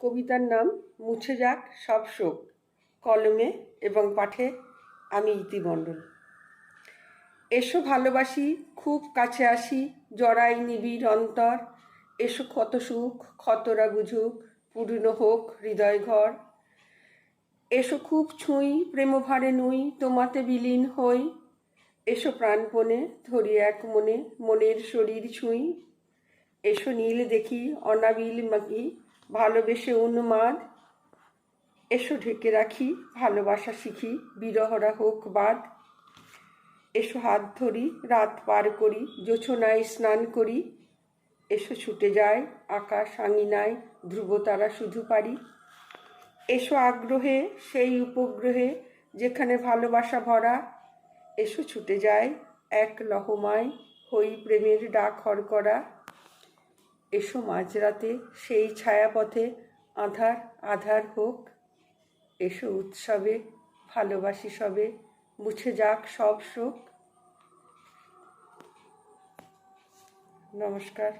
কবিতার নাম মুছে যাক সব শোক। কলমে এবং পাঠে আমি ইতিমণ্ডল। এসো ভালোবাসি, খুব কাছে আসি, জড়াই নিবিড় অন্তর। এসো ক্ষত সুখ, ক্ষতরা বুঝুক পুরনো হোক হৃদয় ঘর। এসো খুব ছুঁই প্রেমভারে নুই, তোমাতে বিলীন হই। এসো প্রাণপণে ধরি এক মনে, মনের শরীর ছুঁই। এসো নীল দেখি, অনাবিল মাকি ভালোবেসে উন্মাদ এসো ঢেকে রাখি, ভালোবাসা শিখি, বিরহরা হোক বাদ এসো হাত ধরি, রাত পার করি, জোছনায় স্নান করি। এসো ছুটে যায় আকাশ আঙিনায়, ধ্রুবতারা শুধু পারি। এসো আগ্রহে, সেই উপগ্রহে, যেখানে ভালোবাসা ভরা। এসো ছুটে যায় এক লহমায়, হই প্রেমের ডাক হরকরা। এসো মাঝরাতে সেই ছায়াপথে আধার আধার হোক। এসো উৎসবে, ভালোবাসি সবে, মুছে যাক সব শোক। নমস্কার।